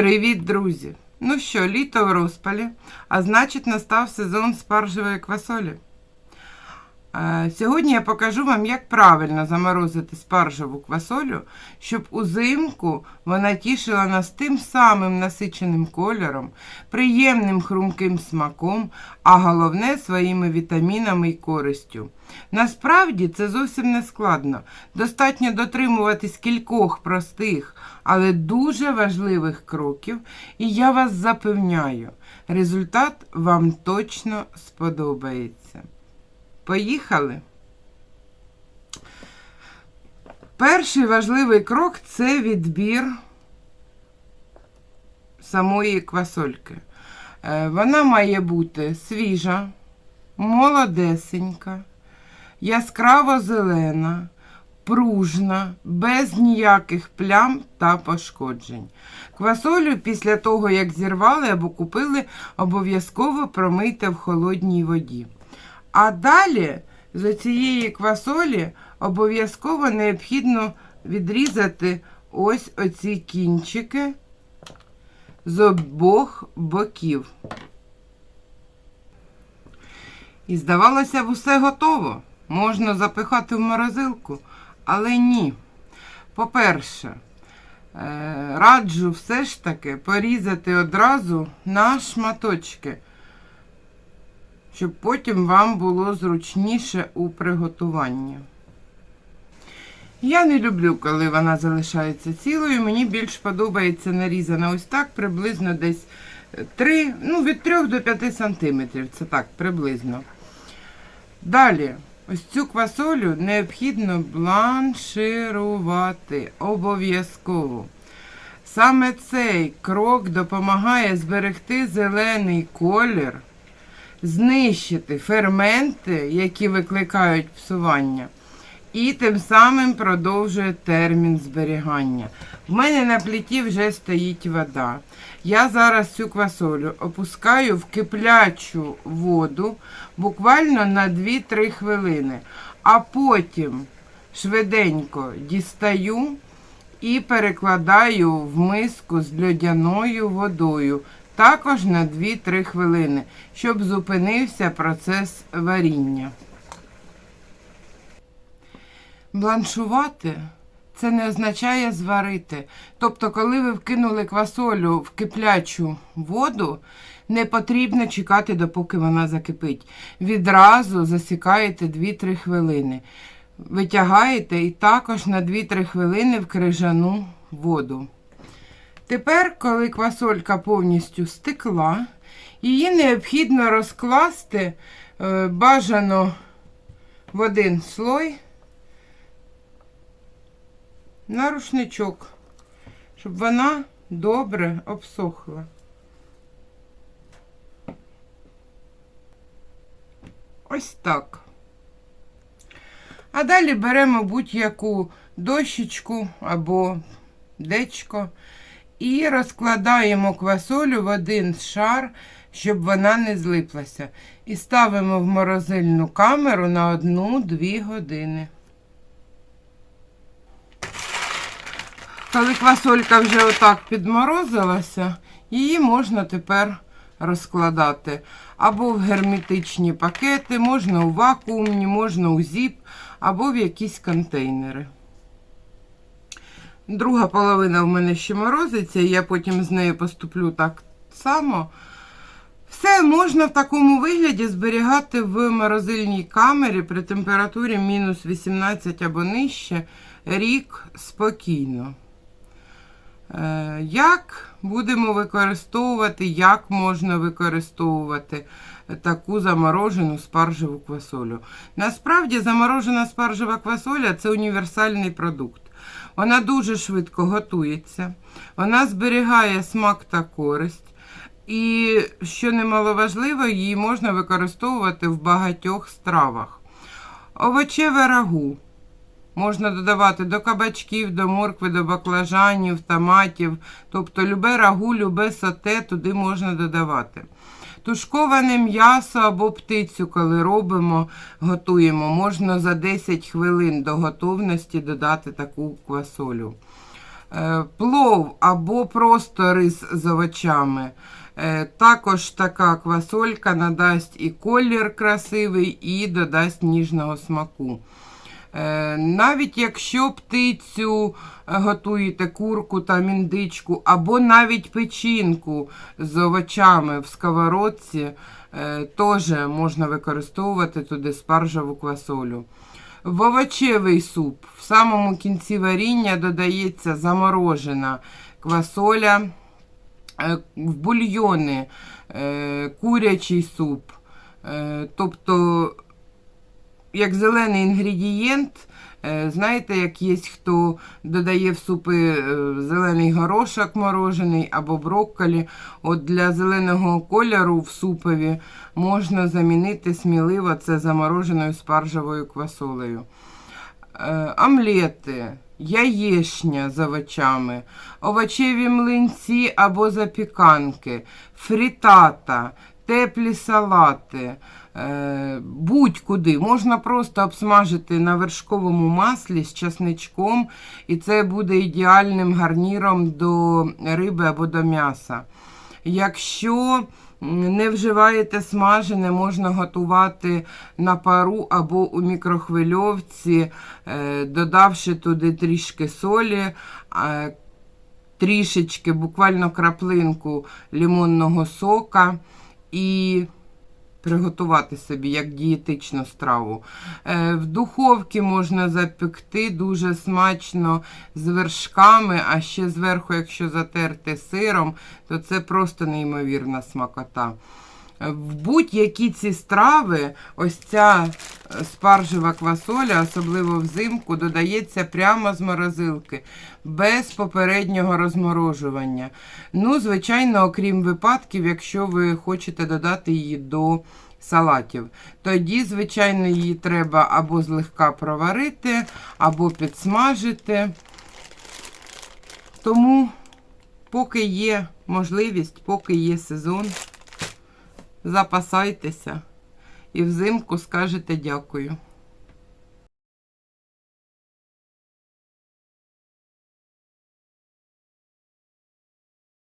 Привіт, друзі! Ну що, літо в розпалі, а значить настав сезон спаржевої квасолі. Е, Сьогодні я покажу вам, як правильно заморозити спаржеву квасолю, щоб узимку вона тішила нас тим самим насиченим кольором, приємним хрумким смаком, а головне своїми вітамінами і користю. Насправді це зовсім не складно. Достатньо дотримуватись кількох простих, але дуже важливих кроків, і я вас запевняю, результат вам точно сподобається. Поїхали. Перший важливий крок це відбір самої квасольки. Е, Вона має бути свіжа, молодесенька, яскраво зелена, пружна, без ніяких плям та пошкоджень. Квасолю після того, як зірвали або купили, обов'язково промийте в холодній воді. А далі з цієї квасолі обов'язково необхідно відрізати ось оці кінчики з обох боків. І здавалося б, усе готово. Можна запихати в морозилку, але ні. По-перше, е, раджу все ж таки порізати одразу на шматочки щоб потім вам було зручніше у приготуванні. Я не люблю, коли вона залишається цілою. Мені більш подобається нарізана ось так, приблизно десь 3, ну, від 3 до 5 сантиметрів. Це так, приблизно. Далі, ось цю квасолю необхідно бланширувати обов'язково. Саме цей крок допомагає зберегти зелений колір знищити ферменти, які викликають псування, і тим самим продовжує термін зберігання. В мене на пліті вже стоїть вода. Я зараз цю квасолю опускаю в киплячу воду буквально на 2-3 хвилини, а потім швиденько дістаю і перекладаю в миску з льодяною водою також на 2-3 хвилини, щоб зупинився процес варіння. Бланшувати це не означає зварити. Тобто, коли ви вкинули квасолю в киплячу воду, не потрібно чекати, допоки вона закипить. Відразу засікаєте 2-3 хвилини. Витягаєте і також на 2-3 хвилини в крижану воду. Тепер, коли квасолька повністю стекла, її необхідно розкласти е, бажано в один слой на рушничок, щоб вона добре обсохла. Ось так. А далі беремо будь-яку дощечку або дечко і розкладаємо квасолю в один шар, щоб вона не злиплася. І ставимо в морозильну камеру на 1-2 години. Коли квасолька вже отак підморозилася, її можна тепер розкладати. Або в герметичні пакети, можна у вакуумні, можна у зіп, або в якісь контейнери. Друга половина в мене ще морозиться, і я потім з нею поступлю так само. Все можна в такому вигляді зберігати в морозильній камері при температурі мінус 18 або нижче рік спокійно. Е, як будемо використовувати, як можна використовувати таку заморожену спаржеву квасолю? Насправді, заморожена спаржева квасоля це універсальний продукт. Вона дуже швидко готується, вона зберігає смак та користь. І, що немаловажливо, її можна використовувати в багатьох стравах. Овочеве рагу. Можна додавати до кабачків, до моркви, до баклажанів, томатів. Тобто любе рагу, любе соте туди можна додавати. Тушковане м'ясо або птицю, коли робимо, готуємо, можна за 10 хвилин до готовності додати таку квасолю. Е, Плов або просто рис з овочами. Е, Також така квасолька надасть і колір красивий, і додасть ніжного смаку. Е, Навіть якщо птицю е, готуєте курку та міндичку, або навіть печінку з овочами в сковородці, е, теж можна використовувати туди спаржеву квасолю. В овочевий суп в самому кінці варіння додається заморожена квасоля, в бульйони, курячий суп. Тобто, як зелений інгредієнт, е, знаєте, як є хто додає в супи е, зелений горошок морожений або брокколі. От для зеленого кольору в супові можна замінити сміливо це замороженою спаржевою квасолею. Е, омлети, яєшня з овочами, овочеві млинці або запіканки, фрітата, теплі салати. е, Будь-куди можна просто обсмажити на вершковому маслі з часничком, і це буде ідеальним гарніром до риби або до м'яса. Якщо не вживаєте смажене, можна готувати на пару або у мікрохвильовці, е, додавши туди трішки солі, трішечки, буквально краплинку лимонного сока і приготувати собі як дієтичну страву. Е, В духовці можна запекти дуже смачно з вершками, а ще зверху, якщо затерти сиром, то це просто неймовірна смакота. В будь-які ці страви, ось ця е, спаржева квасоля, особливо взимку, додається прямо з морозилки, без попереднього розморожування. Ну, звичайно, окрім випадків, якщо ви хочете додати її до салатів. Тоді, звичайно, її треба або злегка проварити, або підсмажити. Тому, поки є можливість, поки є сезон, запасайтеся і взимку скажете дякую.